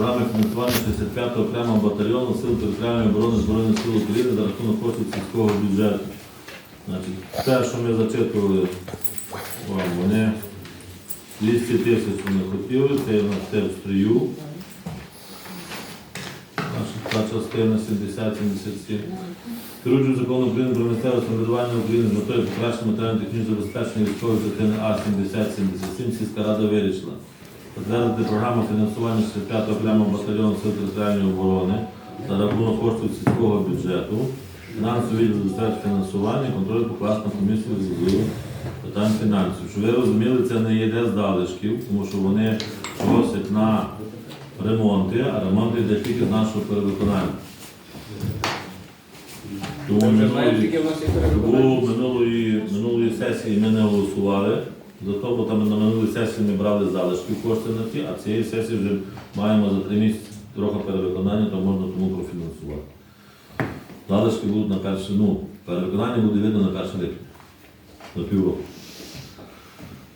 програми фінансування 65-го окремого батальйону Сил територіальної оборони Збройних сил України за рахунок коштів сільського бюджету. Значить, те, що ми зачитували вони 200 тисяч вони хотіли, це є в нас те в стрію. Наша частина 70-77. Керуючим законом України про місцеве самоврядування України з метою покращення матеріально-технічного забезпечення військової частини А-70-77 сільська рада вирішила затвердити програму фінансування 65-го окремого батальйону Сил територіальної оборони за рахунок коштів сільського бюджету, фінансовий відділ забезпечить фінансування, контроль покласти на комісію з питань фінансів. Щоб ви розуміли, це не йде з залишків, тому що вони просять на ремонти, а ремонт йде тільки з нашого перевиконання. Тому минулої, минулої, минулої сесії ми не голосували. Зато бо там на минулій сесії ми брали залишки кошти на ті, а цієї сесії вже маємо за три місяці трохи перевиконання, то можна тому профінансувати. Залишки будуть на перше, ну, перевиконання буде видно на перше липня, на півроку.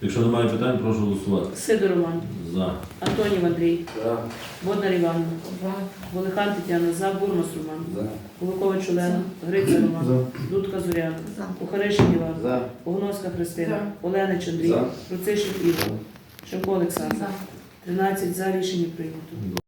Якщо немає питань, прошу голосувати. Сидор Роман, За. Антонів Андрій, За. Боднар Іванна, Волихан Тетяна, За, Бурмас Роман, За. Куликович Олена, Гриця Роман, Дудка Зоряна, Кухаришин Іван, За. Погоновська Христина, Оленич Андрій, За. Руцишин Ігор, Шевко Олександр. 13 за. Рішення прийнято.